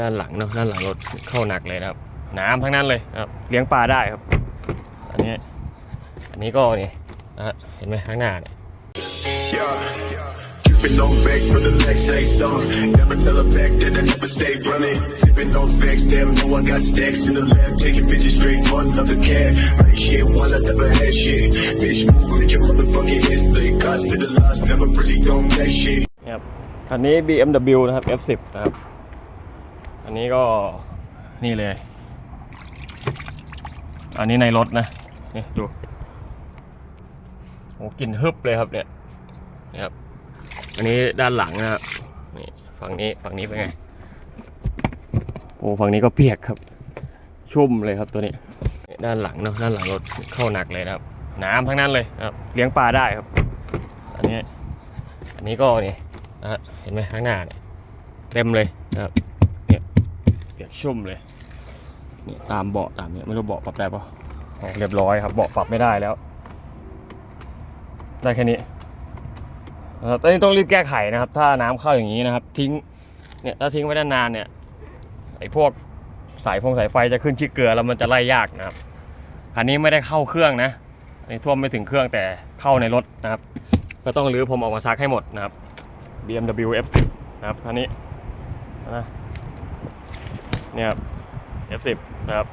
ด้านหลังเนาะด้านหลังรถเข้าหนักเลยนะครับ น้ำทั้งนั้นเลยนะครับเลี้ยงปลาได้ครับ อันนี้อันนี้ก็นี่นะฮะเห็นไหมข้างหน้าเนี่ย Yeah. Dripping on back for the next say something. Never tell her back that I never stay running. Sipping on facts, damn, know I got stacks in the lab. Taking bitches straight for another cat. Right shit, one I never had shit. Bitch, move, make your motherfucking head split. Cost to the loss, never really gon' that shit. นี่ครับคันนี้ BMW นะครับ F10 นะครับ อันนี้ก็นี่เลย อันนี้ในรถนะ นี่ดูโอ้กลิ่นฮึบเลยครับเนี่ยนี่ครับ อันนี้ด้านหลังนะครับนี่ฝั่งนี้ฝั่งนี้เป็นไง โอ้ฝั่งนี้ก็เปียกครับ ชุ่มเลยครับตัวนี้ ด้านหลังเนาะด้านหลังรถเข้าหนักเลยนะครับ น้ำทั้งนั้นเลยครับ เลี้ยงปลาได้ครับ อันนี้ อันนี้ก็นี่นะฮะเห็นไหมข้างหน้าเนี่ยเต็มเลยนะครับ เปียกชุ่มเลยนี่ตามเบาะตามเนี่ยไม่รู้เบาะปรับได้ปะอ๋อเรียบร้อยครับเบาะปรับไม่ได้แล้ว ได้แค่นี้นะครับตอนนี้ต้องรีบแก้ไขนะครับ ถ้าน้ำเข้าอย่างนี้นะครับ ทิ้งเนี่ยถ้าทิ้งไว้นานๆเนี่ยไอ้พวกสายพงสายไฟจะขึ้นขี้เกลือแล้วมันจะไล่ยากนะครับคันนี้ไม่ได้เข้าเครื่องนะอันนี้ท่วมไม่ถึงเครื่องแต่เข้าในรถนะครับ ก็ต้องรื้อผมออกมาซักให้หมดนะครับ BMW F10 นะครับคันนี้นะ เนี่ยครับ F10 นะครับ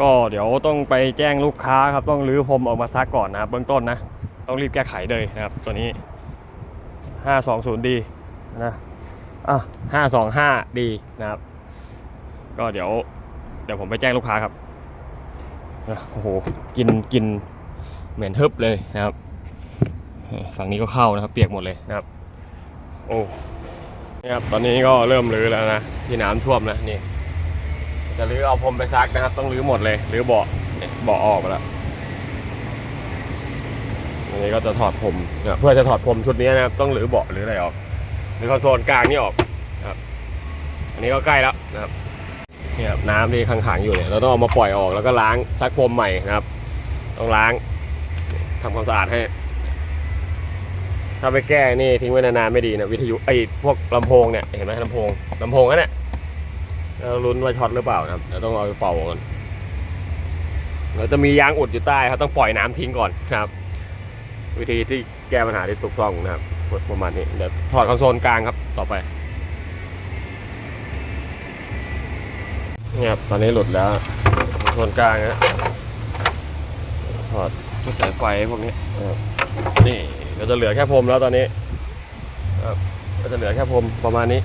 ก็เดี๋ยวต้องไปแจ้งลูกค้าครับ ต้องรื้อผมออกมาซักก่อนนะครับเบื้องต้นนะ ต้องรีบแก้ไขเลยนะครับ ตัวนี้ 520D นะอะ 525D นะครับ ก็เดี๋ยว เดี๋ยวผมไปแจ้งลูกค้าครับโอ้โหกินกินเหม็นฮึบเลยนะครับ ฝั่งนี้ก็เข้านะครับ เปียกหมดเลยนะครับ โอ้ นี่ครับตอนนี้ก็เริ่มรื้อแล้วนะที่น้ำท่วมนะนี่ จะรื้อเอาพรมไปซักนะครับ ต้องรื้อหมดเลยรื้อเบาะเนี่ยเบาะออกไปแล้วอันนี้ก็จะถอดพรมเนี่ยเพื่อจะถอดพรมชุดนี้นะครับ ต้องรื้อเบาะหรืออะไรออกหรือคอนโซลกลางนี่ออกครับ อันนี้ก็ใกล้แล้วนะครับนี่ครับน้ำที่ขังๆอยู่เนี่ยเราต้องเอามาปล่อยออกแล้วก็ล้างซักพรมใหม่นะครับ ต้องล้างทำความสะอาดให้ ถ้าไปแก้นี่ทิ้งไว้นานๆไม่ดีนะวิทยุไอ้พวกลำโพงเนี่ยเห็นไหมลำโพงลำโพงนั่นแหละเราลุ้นว่าช็อตหรือเปล่านะครับเราต้องเอาไปเป่าก่อนเราจะมียางอุดอยู่ใต้ครับต้องปล่อยน้ำทิ้งก่อนนะครับ วิธีที่แก้ปัญหาที่ถูกต้องนะครับประมาณนี้เดี๋ยวถอดคอนโซลกลางครับต่อไปเนี่ยบตอนนี้หลุดแล้วคอนโซลกลางนะถอดชุดสายไฟพวกนี้นี่ ก็จะเหลือแค่พรมแล้วตอนนี้ครับก็จะเหลือแค่พรมประมาณนี้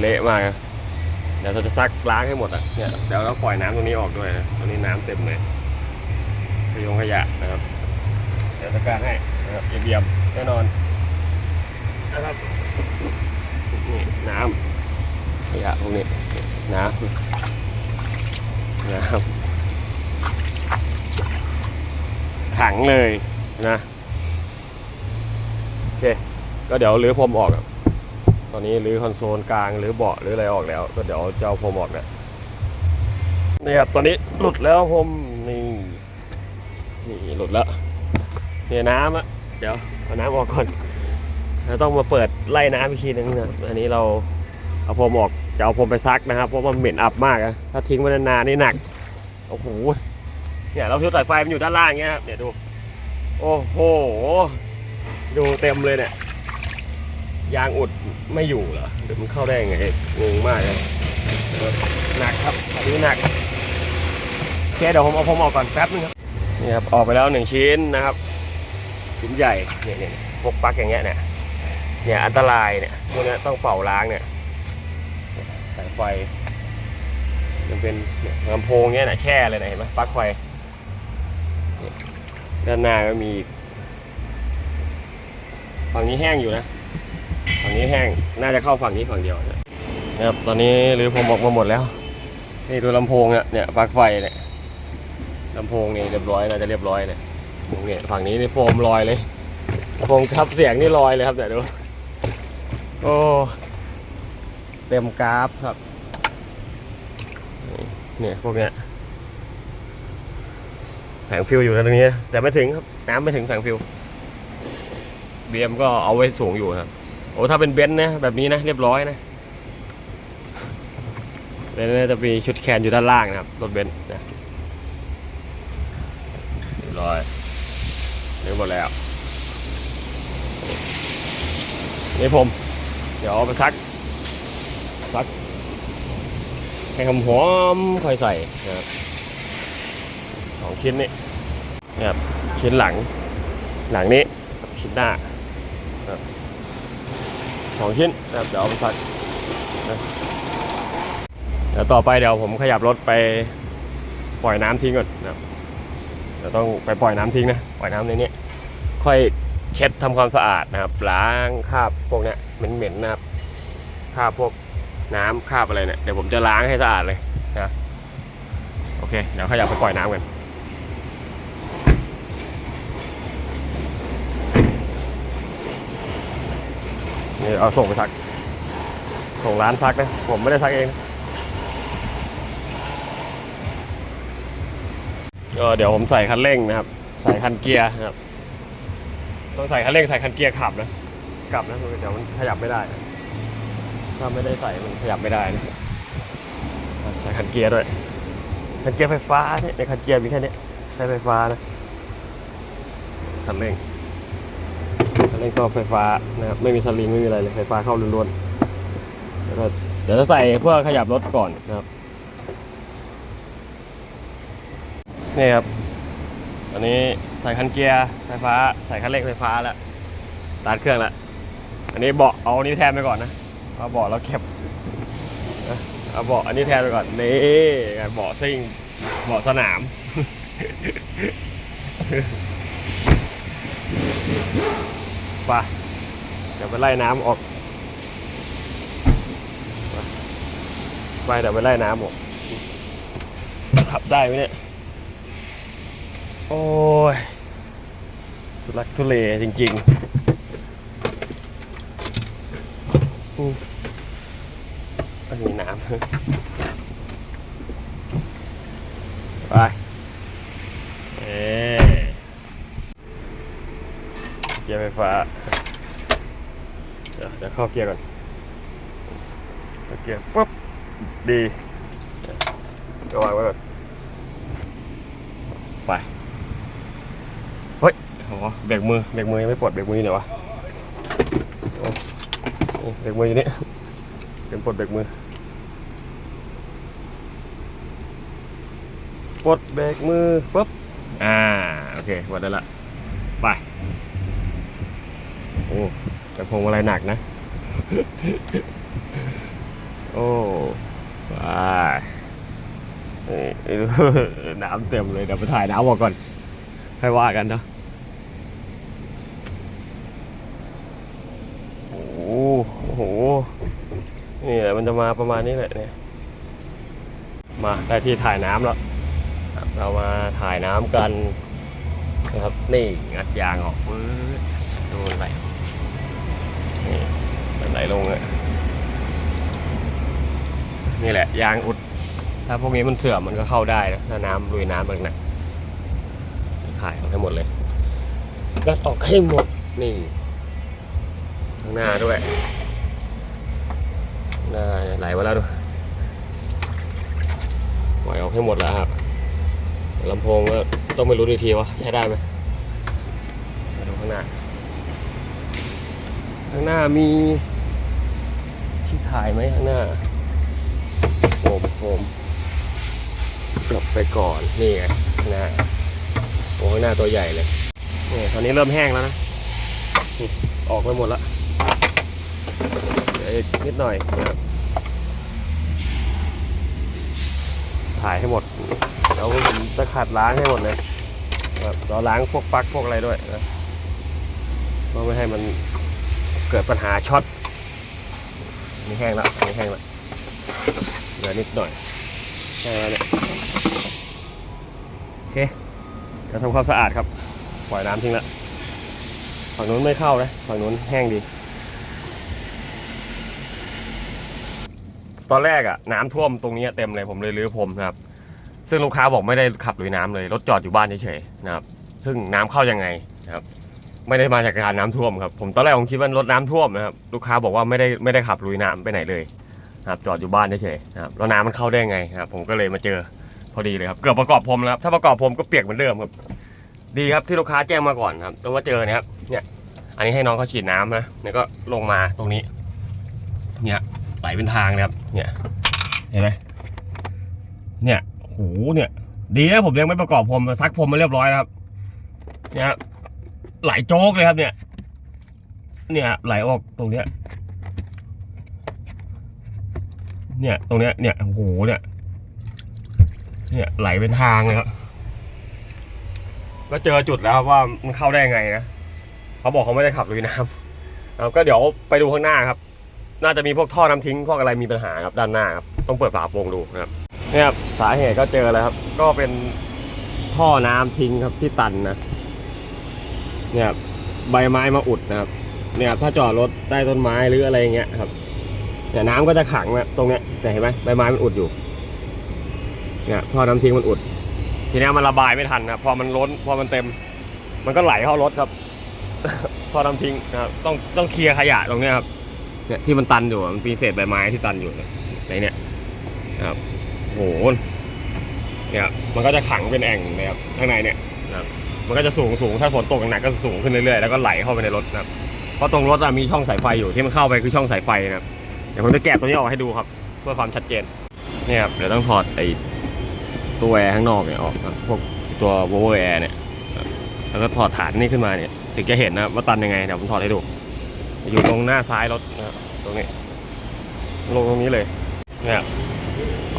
เละมากเดี๋ยวเราจะซักล้างให้หมดอะเนี่ยเดี๋ยวเราปล่อยน้ำตรงนี้ออกด้วยนะตรงนี้น้ำเต็มเลยขยงขยะนะครับเดี๋ยวจัดการให้นะครับเยี่ยมๆแน่นอนนะครับนี่น้ำขยะพวกนี้น้ำน้ำขังเลย นะโอเคก็เดี๋ยวรื้อพรมออกตอนนี้รื้อคอนโซลกลางหรือเบาะรื้ออะไรออกแล้ว ก็เดี๋ยวจะเอาพรมออกเนี่ยนี่ครับตอนนี้หลุดแล้วพรมนี่นี่หลุดแล้วเนี่ยน้ำอะเดี๋ยวเอาน้ำออกก่อนเราต้องมาเปิดไล่น้ำอีกทีนึงนะอันนี้เราเอาพรมออกจะเอาพรมไปซักนะครับ เพราะมันเหม็นอับมากอะถ้าทิ้งไว้นานๆนี่หนัก โอ้โห เนี่ยเราชุดสายไฟมันอยู่ด้านล่างเงี้ยครับ เนี่ยดู โอ้โห ดูเต็มเลยเนี่ย ยางอุดไม่อยู่เหรอหรือมันเข้าได้ไงงงมากเลยหนักครับอันนี้หนักโอเคเดี๋ยวผมเอาผมออกก่อนแป๊บนึงครับนี่ครับออกไปแล้วหนึ่งชิ้นนะครับ ชิ้นใหญ่เนี่ยเนี่ยพวกปลั๊กอย่างเงี้ยเนี่ยเนี่ยอันตรายเนี่ยพวกนี้ต้องเป่าล้างเนี่ยสายไฟมันเป็นเนี่ยลำโพงเงี้ยนะแช่เลยนะเห็นไหมปลั๊กไฟ ด้านหน้าก็มีฝั่งนี้แห้งอยู่นะ ฝั่งนี้แห้ง น่าจะเข้าฝั่งนี้ฝั่งเดียวนะนะครับ ตอนนี้รื้อผมออกมาหมดแล้ว นี่ดูลำโพงเนี่ยเนี่ยปลั๊กไฟเนี่ยลำโพงนี่เรียบร้อยน่าจะเรียบร้อยเนี่ยเนี่ยฝั่งนี้นี่โฟมลอยเลยลำโพงทับเสียงนี่ลอยเลยครับเดี๋ยวดู โอ้ เต็มกราฟครับ เนี่ยพวกเนี้ย แผงฟิวอยู่ตรงนี้ แต่ไม่ถึงครับ น้ำไม่ถึงแผงฟิวเบียมก็เอาไว้สูงอยู่ครับ โอ้ถ้าเป็นเบนซ์นะแบบนี้นะเรียบร้อยนะแล้วน่าจะมีชุดแคนอยู่ด้านล่างนะครับรถเบนซ์นะเรียบร้อยเรียบหมดแล้วนี่ผม เดี๋ยวไปซักซักให้หอมหอมๆค่อยใส่นะครับ สองชิ้นนี่นะครับชิ้นหลัง หลังนี้ชิ้นหน้านะครับสองชิ้นนะครับเดี๋ยวเอาไปซักนะเดี๋ยวต่อไปเดี๋ยวผมขยับรถไปปล่อยน้ำทิ้งก่อนนะเดี๋ยวต้องไปปล่อยน้ำทิ้งนะปล่อยน้ำในนี้ค่อยเช็ดทำความสะอาดนะครับ ล้างคราบพวกเนี้ยเหม็นๆนะครับคราบพวกน้ำคราบอะไรเนี่ยเดี๋ยวผมจะล้างให้สะอาดเลยนะโอเคเดี๋ยวขยับไปปล่อยน้ำกัน นี่เอาส่งไปซัก ส่งร้านซักนะ ผมไม่ได้ซักเอง ก็เดี๋ยวผมใส่คันเร่งนะครับ ใส่คันเกียร์นะครับ ต้องใส่คันเร่งใส่คันเกียร์ขับนะ กลับนะเดี๋ยวมันขยับไม่ได้ ถ้าไม่ได้ใส่มันขยับไม่ได้นะใส่คันเกียร์ด้วย คันเกียร์ไฟฟ้าเนี่ยในคันเกียร์มีแค่นี้ใช้ไฟฟ้านะคันเร่ง คันเร่งก็ไฟฟ้านะครับไม่มีสลิงไม่มีอะไรเลยไฟฟ้าเข้าล้วนๆแล้วก็เดี๋ยวจะใส่เพื่อขยับรถก่อนนะครับนี่ครับตอนนี้ใส่คันเกียร์ไฟฟ้าใส่คันเร่งไฟฟ้าแล้วตาร์ทเครื่องแล้วอันนี้เบาะเอาอันนี้แทนไปก่อนนะเอาเบาะแล้วเก็บเอาเบาะอันนี้แทนไปก่อนนี่เบาะซิ่งเบาะสนาม ไปเดี๋ยวไปไล่น้ำออกไปเดี๋ยวไปไล่น้ำออกขับได้ไหมเนี่ย โอ้ยทุลักทุเลจริงๆมอันนี้น้ำไป เอ๊เกียร์ไฟฟ้า เดี๋ยวเดี๋ยวเข้าเกียร์ก่อนเข้าเกียร์ปุ๊บดีเดี๋ยวางไว้ก่อนไปเฮ้ยโอ้โหเบรกมือเบรกมือยังไม่ปลดเบรกมือไหนวะเบรกมืออยู่นี่เป็นปลดเบรกมือปลดเบรกมือปุ๊บอ่าโอเคปลดได้ละไป แต่พวงมาลัยหนักนะ โอ้ไปนี่น้ำเต็มเลยเดี๋ยวไปถ่ายน้ำออกก่อนค่อยว่ากันเนาะโอ้โห นี่แหละมันจะมาประมาณนี้แหละเนี่ย มาได้ที่ถ่ายน้ำแล้ว เรามาถ่ายน้ำกันนะครับ นี่งัดยางออกฟื้ดดูไหล ไหลลงเลยนี่แหละ ยางอุด ถ้าพวกนี้มันเสื่อมมันก็เข้าได้นะถ้าน้ำลุยน้ำแบบนั้นถ่ายออกให้หมดเลยกัดออกให้หมดนี่ข้างหน้าด้วยหน้าไหลมาแล้วด้วยปล่อยออกให้หมดแล้วครับลำโพงก็ต้องไปรู้ดีทีว่าใช้ได้ไหมมาดูข้างหน้า ข้างหน้ามี ถ่ายไหมข้างหน้าโฟมโฟมกลับไปก่อนนี่ไงหน้าโอ้ข้างหน้าตัวใหญ่เลยนี่ตอนนี้เริ่มแห้งแล้วนะออกไปหมดล้วเหลืออีกนิดหน่อยนะถ่ายให้หมดแล้วผมจะขัดล้างให้หมดเลยแบบเราล้างพวกปลั๊กพวกอะไรด้วยนะเพื่อไม่ให้มันเกิดปัญหาช็อต นี่แห้งแล้วนนี้แห้งแล้วเหลือนิดหน่อยแค่นั้นแหละโอเคเดี๋ยวทำความสะอาดครับ ปล่อยน้ำทิ้งละฝั่งนู้นไม่เข้านะฝั่งนู้นแห้งดี ตอนแรกอะน้ำท่วมตรงนี้เต็มเลยผมเลยรื้อผมนะครับ ซึ่งลูกค้าบอกไม่ได้ขับลุยน้ำเลยรถจอดอยู่บ้านเฉยๆนะครับ ซึ่งน้ำเข้ายังไงนะครับ ไม่ได้มาจากการน้ำท่วมครับ ผมตอนแรกผมคิดว่ารถน้ำท่วมนะครับ ลูกค้าบอกว่าไม่ได้ไม่ได้ขับลุยน้ำไปไหนเลยนะครับจอดอยู่บ้านเฉยๆนะครับแล้วน้ำมันเข้าได้ไงครับผมก็เลยมาเจอพอดีเลยครับเกือบประกอบพรมแล้วครับถ้าประกอบพรมก็เปียกเหมือนเดิมครับ ดีครับที่ลูกค้าแจ้งมาก่อนครับแล้วว่าเจอเนี่ยครับเนี่ย อันนี้ให้น้องเขาฉีดน้ำนะเนี่ยก็ลงมาตรงนี้ เนี่ยไหลเป็นทางเลยครับ เนี่ยเห็นไหมเนี่ยโหเนี่ย ดีนะผมยังไม่ประกอบพรมซักพรมมาเรียบร้อยแล้วครับเนี่ย ไหลโจ๊กเลยครับเนี่ย เนี่ยไหลออกตรงเนี้ย เนี่ยตรงเนี้ยเนี่ยโอ้โหเนี่ย เนี่ยไหลเป็นทางเลยครับ ก็เจอจุดแล้วครับว่ามันเข้าได้ไงนะเขาบอกเขาไม่ได้ขับลุยน้ำครับก็เดี๋ยวไปดูข้างหน้าครับ น่าจะมีพวกท่อน้ำทิ้งพวกอะไรมีปัญหาครับด้านหน้าครับต้องเปิดฝาโปร่งดูนะครับเนี่ยครับสาเหตุก็เจอแล้วครับ ก็เป็นท่อน้ำทิ้งครับที่ตันนะ เนี่ยใบไม้มาอุดนะครับ เนี่ยถ้าจอดรถใต้ต้นไม้หรืออะไรเงี้ยครับเนี่ยน้ำก็จะขังนะตรงเนี้ยเนี่ยเห็นไหมใบไม้มันอุดอยู่เนี่ยท่อน้ำทิ้งมันอุด ทีนี้มันระบายไม่ทันนะครับพอมันล้นพอมันเต็ม มันก็ไหลเข้ารถครับท่อน้ำทิ้งนะครับต้องต้องเคลียร์ขยะตรงเนี้ยครับเนี่ยที่มันตันอยู่มันมีเศษใบไม้ที่ตันอยู่ในเนี่ยครับโหเนี่ยมันก็จะขังเป็นแอ่งนะครับข้างในเนี่ย มันก็จะสูงสูงถ้าฝนตกหนักก็สูงขึ้นเรื่อยๆแล้วก็ไหลเข้าไปในรถนะครับเพราะตรงรถอะมีช่องสายไฟอยู่ที่มันเข้าไปคือช่องสายไฟนะครับเดี๋ยวผมจะแกะตัวนี้ออกให้ดูครับ เพื่อความชัดเจนเนี่ยครับเดี๋ยวต้องถอดไอ้ตัวแอร์ข้างนอกเนี่ยออกพวกตัวโวเวอร์แอร์เนี่ยแล้วก็ถอดฐานนี่ขึ้นมาเนี่ยถึงจะเห็นนะว่าตันยังไงเดี๋ยวผมถอดให้ดู อยู่ตรงหน้าซ้ายรถนะครับตรงนี้ลงตรงนี้เลยเนี่ย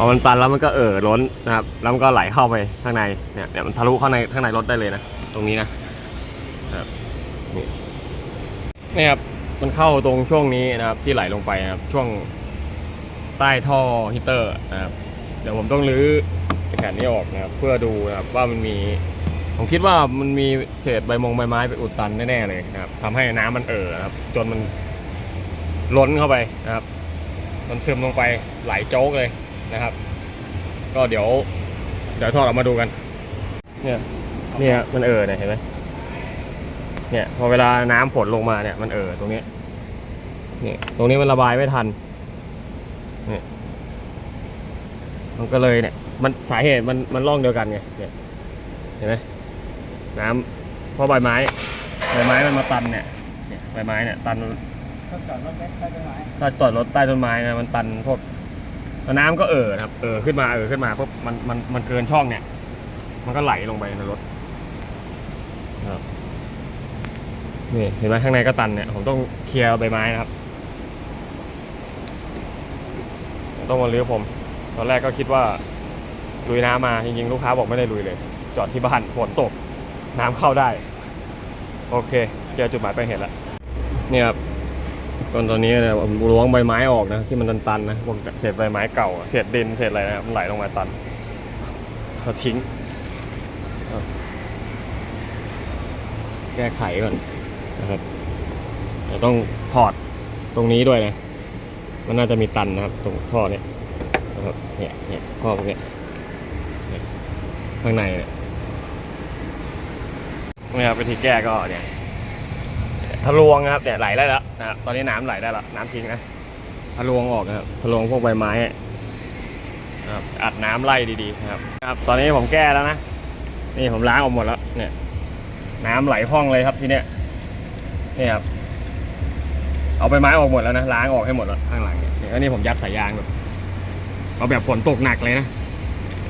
พอมันตันแล้วมันก็เอ่อล้นนะครับแล้วมันก็ไหลเข้าไปข้างในเนี่ยเนี่ยมันทะลุเข้าในข้างในรถได้เลยนะตรงนี้นะครับนี่นี่ครับมันเข้าตรงช่วงนี้นะครับที่ไหลลงไปนะครับช่วงใต้ท่อฮีตเตอร์นะครับเดี๋ยวผมต้องรื้อแผ่นนี้ออกนะครับเพื่อดูนะครับว่ามันมีผมคิดว่ามันมีเศษใบมงใบไม้ไปอุดตันแน่ๆเลยนะครับทำให้น้ำมันเอ่อครับ จนมันล้นเข้าไปนะครับ มันซึมลงไปไหลโจ๊กเลย นะครับ ก็เดี๋ยว เดี๋ยวทอดออกมาดูกัน เนี่ยเนี่ยมันเอ่อเนี่ยเห็นไหมเนี่ยพอเวลาน้ำฝนลงมาเนี่ยมันเอ่อตรงนี้เนี่ยตรงนี้มันระบายไม่ทันเนี่ยมันก็เลยเนี่ย มันสาเหตุมันมันร่องเดียวกันไงเนี่ยเห็นไหมน้ำเพราะใบไม้ใบไม้มันมาตันเนี่ยเนี่ยใบไม้เนี่ยตันถ้าจอดรถไว้ใต้ต้นไม้ถ้าจอดรถใต้ต้นไม้นะมันตันพวก แล้วน้ำก็เอ่อครับ เอ่อขึ้นมาเอ่อขึ้นมาปุ๊บมันมันมันเกินช่องเนี่ย มันก็ไหลลงไปในรถครับนี่เห็นไหมข้างในก็ตันเนี่ยผมต้องเคลียร์ใบไม้นะครับต้องมาเลื้อผม ตอนแรกก็คิดว่าลุยน้ำมาจริงๆลูกค้าบอกไม่ได้ลุยเลย จอดที่บ้านฝนตกน้ำเข้าได้ โอเคเจอจุดหมายไปลายเหตุแล้วเนี่ยครับ ตอนตอนนี้เนี่ยผมล้วงใบไม้ออกนะที่มันตันๆนะพวกเศษใบไม้เก่าเศษดินเศษอะไรนะมันไหลลงมาตันเขาทิ้ง แก้ไขก่อนนะครับเดี๋ยวต้องถอดตรงนี้ด้วยนะ มันน่าจะมีตันนะครับ ตรงท่อเนี่ยนะครับเนี่ยเนี่ยท่อพวกเนี้ยเนี่ยข้างในเนี่ยนี่ครับวิธีแก้ก็เนี่ย ทะลวงนะครับเนี่ยไหลได้แล้วนะครับตอนนี้น้ำไหลได้แล้วน้ำทิ้งนะทะลวงออกนะครับทะลวงพวกใบไม้นะครับอัดน้ำไล่ดีๆนะครับครับ ตอนนี้ผมแก้แล้วนะนี่ผมล้างออกหมดแล้ว เนี่ย น้ำไหลพ่องเลยครับทีเนี้ยนี่ครับเอาใบไม้ออกหมดแล้วนะล้างออกให้หมดแล้วข้างหลังเนี่ยนี่ยอันนี้ผมยัดสายยางแบบเอาแบบฝนตกหนักเลยนะ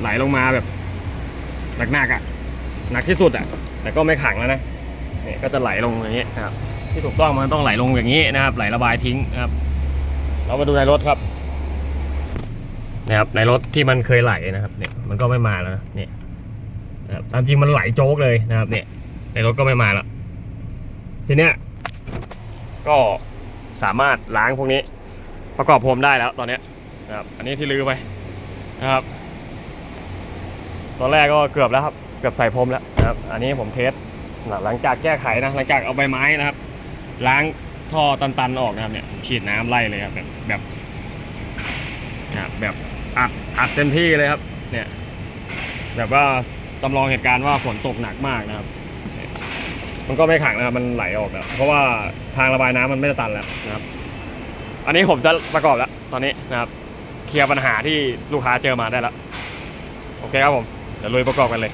ไหลลงมาแบบหนักๆอะหนักที่สุดอะ แต่ก็ไม่ขังแล้วนะเนี่ยก็จะไหลลงอย่างนี้นะครับ ที่ถูกต้องมันต้องไหลลงอย่างนี้นะครับ ไหลระบายทิ้งนะครับ เรามาดูในรถครับนะครับในรถที่มันเคยไหลนะครับเนี่ยมันก็ไม่มาแล้วนะเนี่ยนะครับตามจริงมันไหลโจ๊กเลยนะครับ เนี่ย ในรถก็ไม่มาแล้วทีเนี้ยก็สามารถล้างพวกนี้ ประกอบพรมได้แล้วตอนเนี้ยนะครับ อันนี้ที่ลือไปนะครับ ตอนแรกก็เกือบแล้วครับ เกือบใส่พรมแล้วนะครับ อันนี้ผมเทสหลังจากแก้ไขนะหลังจากเอาใบไม้นะครับ ล้างท่อตันๆออกนะครับเนี่ยฉีดน้ำไล่เลยครับแบบแบบแบบอัดอัดเต็มที่เลยครับ เนี่ย แบบว่าจำลองเหตุการณ์ว่าฝนตกหนักมากนะครับ มันก็ไม่ขังนะครับมันไหลออกแล้วเพราะว่าทางระบายน้ำมันไม่ได้ตันแล้วนะครับ อันนี้ผมจะประกอบแล้ว ตอนนี้นะครับ เคลียร์ปัญหาที่ลูกค้าเจอมาได้แล้ว โอเคครับผมเดี๋ยวลุยประกอบกันเลย